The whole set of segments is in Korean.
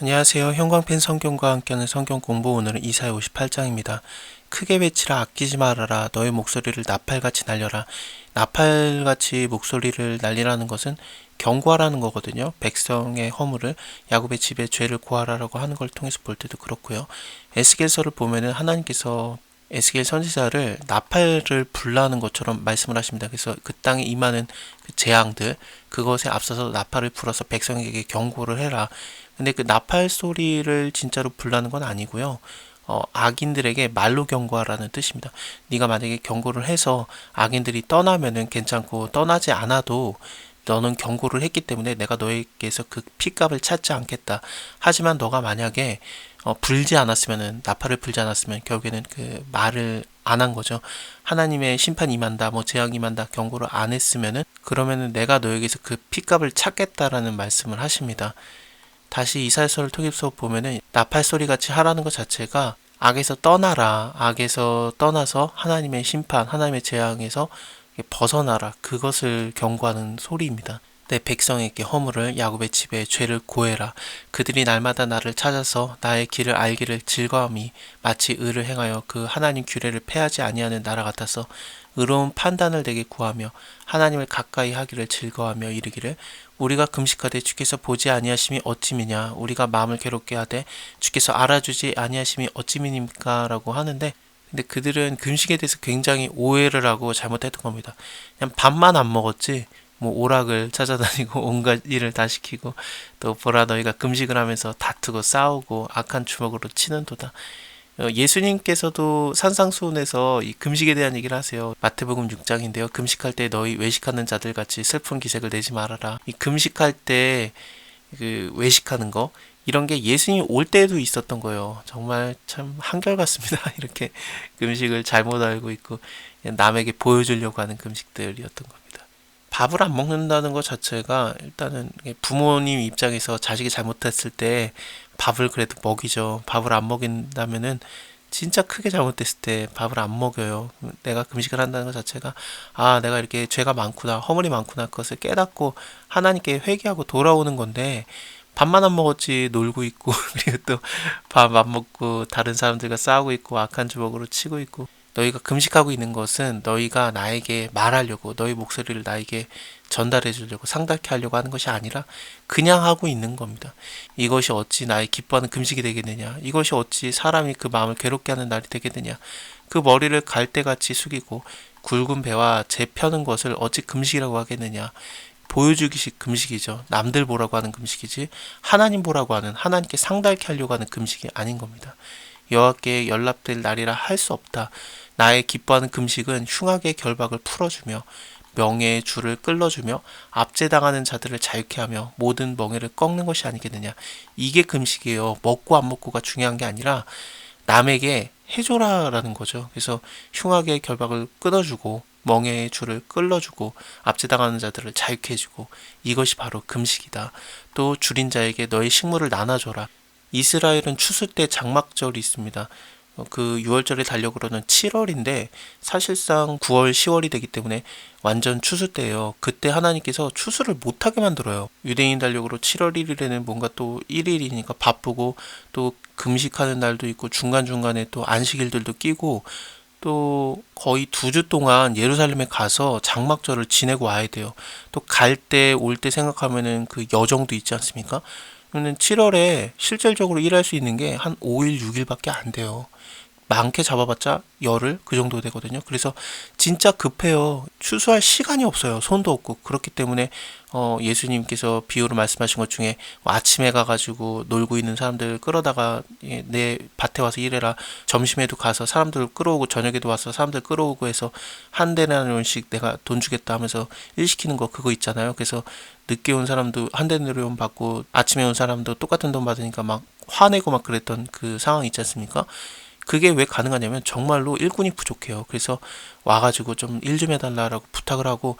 안녕하세요. 형광펜 성경과 함께하는 성경 공부 오늘은 이사야 58장입니다. 크게 외치라 아끼지 말아라 너의 목소리를 나팔같이 날려라. 나팔같이 목소리를 날리라는 것은 경고하라는 거거든요. 백성의 허물을 야곱의 집에 죄를 고하라라고 하는 걸 통해서 볼 때도 그렇고요. 에스겔서를 보면은 하나님께서 에스겔 선지자를 나팔을 불라는 것처럼 말씀을 하십니다. 그래서 그 땅에 임하는 그 재앙들 그것에 앞서서 나팔을 불어서 백성에게 경고를 해라. 근데 그 나팔 소리를 진짜로 불라는 건 아니고요. 어, 악인들에게 말로 경고하라는 뜻입니다. 네가 만약에 경고를 해서 악인들이 떠나면은 괜찮고 떠나지 않아도 너는 경고를 했기 때문에 내가 너에게서 그 피값을 찾지 않겠다. 하지만 너가 만약에 어, 불지 않았으면은 나팔을 불지 않았으면 결국에는 그 말을 안 한 거죠. 하나님의 심판 임한다, 뭐 재앙 임한다 경고를 안 했으면은 그러면은 내가 너에게서 그 피값을 찾겠다라는 말씀을 하십니다. 다시 이사야서를 통해서 보면은 나팔 소리 같이 하라는 것 자체가 악에서 떠나라. 악에서 떠나서 하나님의 심판, 하나님의 재앙에서 벗어나라. 그것을 경고하는 소리입니다. 내 백성에게 허물을 야곱의 집에 죄를 고해라. 그들이 날마다 나를 찾아서 나의 길을 알기를 즐거움이 마치 의를 행하여 그 하나님 규례를 패하지 아니하는 나라 같아서 의로운 판단을 내게 구하며 하나님을 가까이 하기를 즐거워하며 이르기를 우리가 금식하되 주께서 보지 아니하심이 어찌미냐 우리가 마음을 괴롭게 하되 주께서 알아주지 아니하심이 어찌미니까라고 하는데 근데 그들은 금식에 대해서 굉장히 오해를 하고 잘못했던 겁니다. 그냥 밥만 안 먹었지 뭐 오락을 찾아다니고 온갖 일을 다 시키고 또 보라 너희가 금식을 하면서 다투고 싸우고 악한 주먹으로 치는 도다. 어, 예수님께서도 산상수훈에서 이 금식에 대한 얘기를 하세요. 마태복음 6장인데요. 금식할 때 너희 외식하는 자들 같이 슬픈 기색을 내지 말아라. 이 금식할 때 그 외식하는 거 이런 게 예수님 올 때에도 있었던 거예요. 정말 참 한결같습니다. 이렇게 금식을 잘못 알고 있고 남에게 보여주려고 하는 금식들이었던 겁니다. 밥을 안 먹는다는 것 자체가 일단은 부모님 입장에서 자식이 잘못했을 때 밥을 그래도 먹이죠. 밥을 안 먹인다면은 진짜 크게 잘못됐을 때 밥을 안 먹여요. 내가 금식을 한다는 것 자체가 아 내가 이렇게 죄가 많구나 허물이 많구나 그것을 깨닫고 하나님께 회개하고 돌아오는 건데 밥만 안 먹었지 놀고 있고 그리고 또 밥 안 먹고 다른 사람들과 싸우고 있고 악한 주먹으로 치고 있고 너희가 금식하고 있는 것은 너희가 나에게 말하려고 너희 목소리를 나에게 전달해 주려고 상달케 하려고 하는 것이 아니라 그냥 하고 있는 겁니다. 이것이 어찌 나의 기뻐하는 금식이 되겠느냐? 이것이 어찌 사람이 그 마음을 괴롭게 하는 날이 되겠느냐? 그 머리를 갈대같이 숙이고 굵은 배와 재 펴는 것을 어찌 금식이라고 하겠느냐? 보여주기식 금식이죠. 남들 보라고 하는 금식이지 하나님 보라고 하는 하나님께 상달케 하려고 하는 금식이 아닌 겁니다. 여호와께 연락될 날이라 할 수 없다. 나의 기뻐하는 금식은 흉악의 결박을 풀어주며 명예의 줄을 끌어주며 압제당하는 자들을 자유케 하며 모든 멍에를 꺾는 것이 아니겠느냐. 이게 금식이에요. 먹고 안 먹고가 중요한 게 아니라 남에게 해줘라라는 거죠. 그래서 흉악의 결박을 끊어주고 멍에의 줄을 끌어주고 압제당하는 자들을 자유케 해주고 이것이 바로 금식이다. 또 줄인 자에게 너의 식물을 나눠줘라. 이스라엘은 추수 때 장막절이 있습니다. 어, 그 6월절의 달력으로는 7월인데 사실상 9월, 10월이 되기 때문에 완전 추수 때예요. 그때 하나님께서 추수를 못하게 만들어요. 유대인 달력으로 7월 1일에는 뭔가 또 1일이니까 바쁘고 또 금식하는 날도 있고 중간중간에 또 안식일들도 끼고 또 거의 두 주 동안 예루살렘에 가서 장막절을 지내고 와야 돼요. 또 갈 때 올 때 생각하면은 그 여정도 있지 않습니까? 그러면 7월에 실질적으로 일할 수 있는 게 한 5일, 6일밖에 안 돼요. 많게 잡아봤자 열흘 그 정도 되거든요. 그래서 진짜 급해요. 추수할 시간이 없어요. 손도 없고 그렇기 때문에 어, 예수님께서 비유로 말씀하신 것 중에 뭐 아침에 가가지고 놀고 있는 사람들 끌어다가 예, 내 밭에 와서 일해라. 점심에도 가서 사람들 끌어오고 저녁에도 와서 사람들 끌어오고 해서 한 대나리온씩 내가 돈 주겠다 하면서 일 시키는 거 그거 있잖아요. 그래서 늦게 온 사람도 한 대나리온 받고 아침에 온 사람도 똑같은 돈 받으니까 막 화내고 막 그랬던 그 상황 있지 않습니까? 그게 왜 가능하냐면 정말로 일꾼이 부족해요. 그래서 와가지고 좀 일 좀 해달라라고 부탁을 하고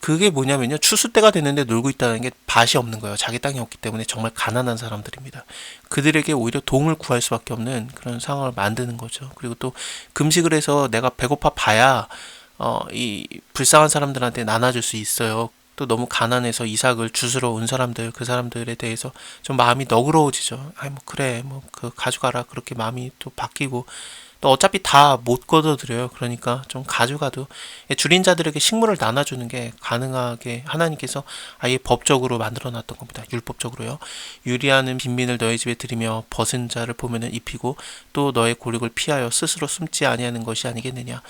그게 뭐냐면요. 추수 때가 됐는데 놀고 있다는 게 밭이 없는 거예요. 자기 땅이 없기 때문에 정말 가난한 사람들입니다. 그들에게 오히려 도움을 구할 수밖에 없는 그런 상황을 만드는 거죠. 그리고 또 금식을 해서 내가 배고파 봐야 어, 이 불쌍한 사람들한테 나눠줄 수 있어요. 또 너무 가난해서 이삭을 주스러 온 사람들 그 사람들에 대해서 좀 마음이 너그러워지죠. 아이 뭐 그래 뭐 그 가져가라 그렇게 마음이 또 바뀌고 또 어차피 다 못 걷어들여요. 그러니까 좀 가져가도 줄인 자들에게 식물을 나눠주는 게 가능하게 하나님께서 아예 법적으로 만들어 놨던 겁니다. 율법적으로요. 유리하는 빈민을 너희 집에 들이며 벗은 자를 보면은 입히고 또 너의 고력을 피하여 스스로 숨지 아니하는 것이 아니겠느냐.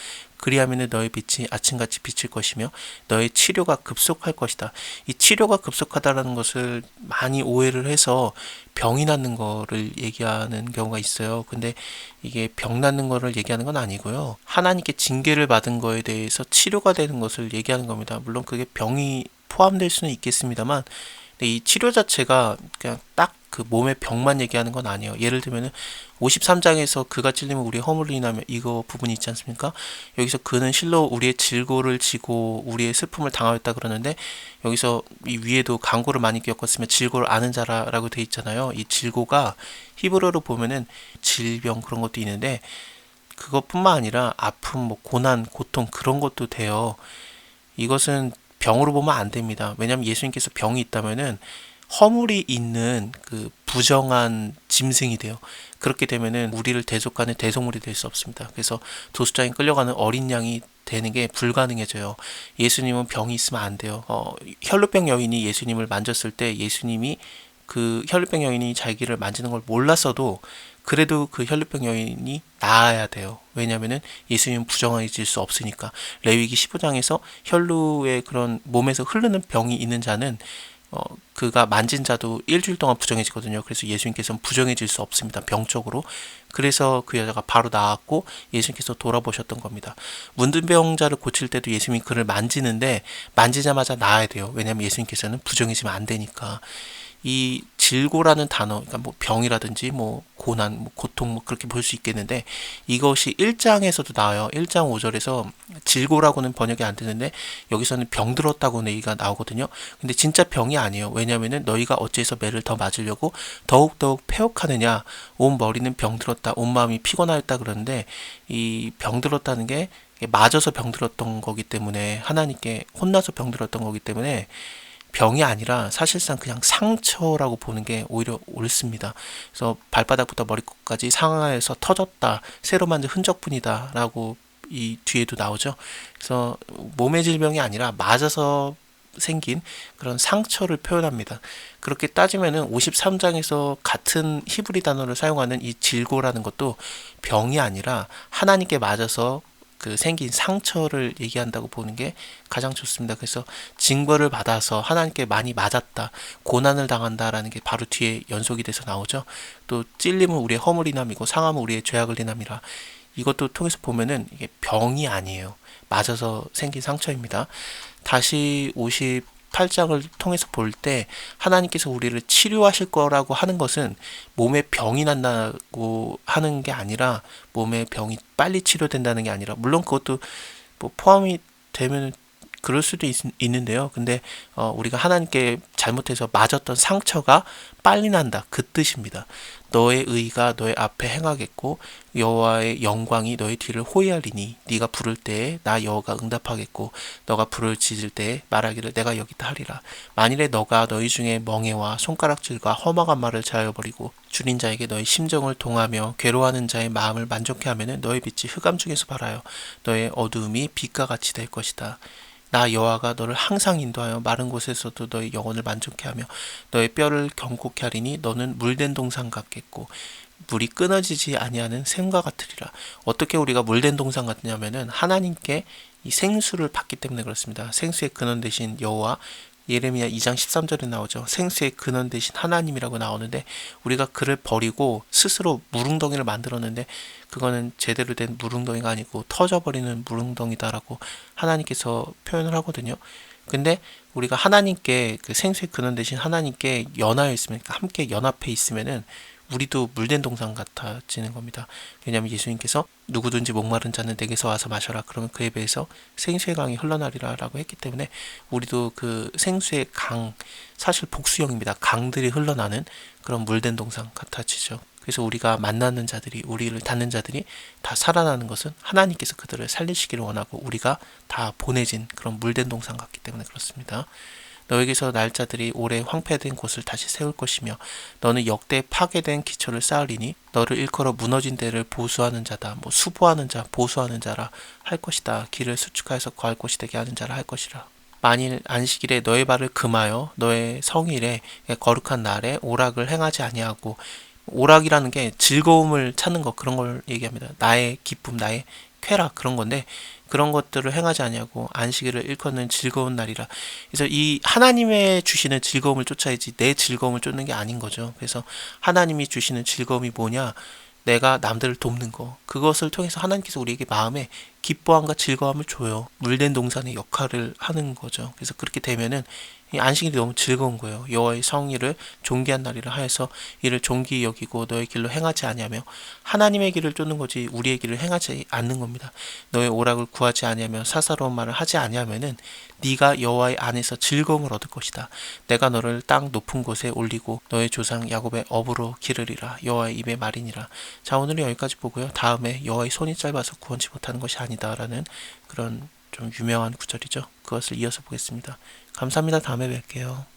그리하면은 너의 빛이 아침같이 비칠 것이며 너의 치료가 급속할 것이다. 이 치료가 급속하다라는 것을 많이 오해를 해서 병이 낫는 거를 얘기하는 경우가 있어요. 근데 이게 병 낫는 거를 얘기하는 건 아니고요. 하나님께 징계를 받은 거에 대해서 치료가 되는 것을 얘기하는 겁니다. 물론 그게 병이 포함될 수는 있겠습니다만 이 치료 자체가 그냥 딱 그 몸의 병만 얘기하는 건 아니에요. 예를 들면은 53장에서 그가 찔리면 우리의 허물을 인하며 이거 부분이 있지 않습니까? 여기서 그는 실로 우리의 질고를 지고 우리의 슬픔을 당하였다 그러는데 여기서 이 위에도 강고를 많이 겪었으며 질고를 아는 자라라고 돼 있잖아요. 이 질고가 히브리어로 보면은 질병 그런 것도 있는데 그것뿐만 아니라 아픔, 뭐 고난, 고통 그런 것도 돼요. 이것은 병으로 보면 안 됩니다. 왜냐하면 예수님께서 병이 있다면은 허물이 있는 그 부정한 짐승이 돼요. 그렇게 되면은 우리를 대속하는 대속물이 될 수 없습니다. 그래서 도수장에 끌려가는 어린 양이 되는 게 불가능해져요. 예수님은 병이 있으면 안 돼요. 어, 혈루병 여인이 예수님을 만졌을 때 예수님이 그 혈루병 여인이 자기를 만지는 걸 몰랐어도 그래도 그 혈루병 여인이 나아야 돼요. 왜냐면은 예수님은 부정해질 수 없으니까. 레위기 15장에서 혈루의 그런 몸에서 흐르는 병이 있는 자는 어, 그가 만진 자도 일주일 동안 부정해지거든요. 그래서 예수님께서는 부정해질 수 없습니다. 병적으로. 그래서 그 여자가 바로 나왔고 예수님께서 돌아보셨던 겁니다. 문둥병자를 고칠 때도 예수님이 그를 만지는데 만지자마자 나아야 돼요. 왜냐하면 예수님께서는 부정해지면 안 되니까. 이 질고라는 단어, 그러니까 뭐 병이라든지 뭐 고난, 뭐 고통 뭐 그렇게 볼 수 있겠는데 이것이 1장에서도 나와요. 1장 5절에서 질고라고는 번역이 안 되는데 여기서는 병들었다고 얘기가 나오거든요. 근데 진짜 병이 아니에요. 왜냐면은 너희가 어째서 매를 더 맞으려고 더욱더욱 폐역하느냐. 온 머리는 병들었다. 온 마음이 피곤하였다 그러는데 이 병들었다는 게 맞아서 병들었던 거기 때문에 하나님께 혼나서 병들었던 거기 때문에 병이 아니라 사실상 그냥 상처라고 보는 게 오히려 옳습니다. 그래서 발바닥부터 머리끝까지 상하에서 터졌다, 새로 만든 흔적뿐이다라고 이 뒤에도 나오죠. 그래서 몸의 질병이 아니라 맞아서 생긴 그런 상처를 표현합니다. 그렇게 따지면은 53장에서 같은 히브리 단어를 사용하는 이 질고라는 것도 병이 아니라 하나님께 맞아서 그 생긴 상처를 얘기한다고 보는 게 가장 좋습니다. 그래서 징벌을 받아서 하나님께 많이 맞았다, 고난을 당한다라는 게 바로 뒤에 연속이 돼서 나오죠. 또 찔림은 우리의 허물이 남이고 상함은 우리의 죄악을 인함이라. 이것도 통해서 보면은 이게 병이 아니에요. 맞아서 생긴 상처입니다. 다시 58장을 통해서 볼 때 하나님께서 우리를 치료하실 거라고 하는 것은 몸에 병이 난다고 하는 게 아니라 몸에 병이 빨리 치료된다는 게 아니라 물론 그것도 뭐 포함이 되면 그럴 수도 있, 는데요 근데 어, 우리가 하나님께 잘못해서 맞았던 상처가 빨리 난다 그 뜻입니다. 너의 의가 너의 앞에 행하겠고 여호와의 영광이 너의 뒤를 호위하리니 네가 부를 때에 나 여호가 응답하겠고 너가 불을 지질 때에 말하기를 내가 여기 있다 하리라. 만일에 너가 너희 중에 멍해와 손가락질과 험악한 말을 자여 버리고 줄인 자에게 너의 심정을 동하며 괴로워하는 자의 마음을 만족해 하면은 너의 빛이 흑암 중에서 발하여 너의 어두움이 빛과 같이 될 것이다. 나 여호와가 너를 항상 인도하여 마른 곳에서도 너의 영혼을 만족케 하며 너의 뼈를 경고케 하리니 너는 물된 동상 같겠고 물이 끊어지지 아니하는 샘과 같으리라. 어떻게 우리가 물된 동상 같냐면은 하나님께 이 생수를 받기 때문에 그렇습니다. 생수의 근원 대신 여호와 예레미야 2장 13절에 나오죠. 생수의 근원 대신 하나님이라고 나오는데 우리가 그를 버리고 스스로 무릉덩이를 만들었는데 그거는 제대로 된 무릉덩이가 아니고 터져버리는 무릉덩이다라고 하나님께서 표현을 하거든요. 근데 우리가 하나님께 그 생수의 근원 대신 하나님께 연하여 있으면 그러니까 함께 연합해 있으면은 우리도 물된 동상 같아지는 겁니다. 왜냐하면 예수님께서 누구든지 목마른 자는 내게서 와서 마셔라. 그러면 그에 비해서 생수의 강이 흘러나리라라고 했기 때문에 우리도 그 생수의 강 사실 복수형입니다. 강들이 흘러나는 그런 물된 동상 같아지죠. 그래서 우리가 만나는 자들이 우리를 닫는 자들이 다 살아나는 것은 하나님께서 그들을 살리시기를 원하고 우리가 다 보내진 그런 물된 동산 같기 때문에 그렇습니다. 너에게서 날짜들이 오래 황폐된 곳을 다시 세울 것이며 너는 역대 파괴된 기초를 쌓으리니 너를 일컬어 무너진 데를 보수하는 자다. 뭐 수보하는 자 보수하는 자라 할 것이다. 길을 수축하여서 거할 곳이 되게 하는 자라 할 것이라. 만일 안식일에 너의 발을 금하여 너의 성일에 거룩한 날에 오락을 행하지 아니하고 오락이라는 게 즐거움을 찾는 것 그런 걸 얘기합니다. 나의 기쁨, 나의 쾌락 그런 건데 그런 것들을 행하지 아니하고 안식일을 일컫는 즐거운 날이라. 그래서 이 하나님의 주시는 즐거움을 쫓아야지 내 즐거움을 쫓는 게 아닌 거죠. 그래서 하나님이 주시는 즐거움이 뭐냐? 내가 남들을 돕는 거. 그것을 통해서 하나님께서 우리에게 마음에 기뻐함과 즐거움을 줘요. 물된 동산의 역할을 하는 거죠. 그래서 그렇게 되면은 이 안식일이 너무 즐거운 거예요. 여호와의 성일을 존귀한 날이라 하여서 이를 존귀히 여기고 너의 길로 행하지 아니하며 하나님의 길을 쫓는 거지 우리의 길을 행하지 않는 겁니다. 너의 오락을 구하지 아니하며 사사로운 말을 하지 아니하면은 네가 여호와의 안에서 즐거움을 얻을 것이다. 내가 너를 땅 높은 곳에 올리고 너의 조상 야곱의 업으로 기르리라. 여호와의 입의 말이니라. 자 오늘은 여기까지 보고요. 다음에 여호와의 손이 짧아서 구원치 못하는 것이 아니다라는 그런 좀 유명한 구절이죠. 그것을 이어서 보겠습니다. 감사합니다. 다음에 뵐게요.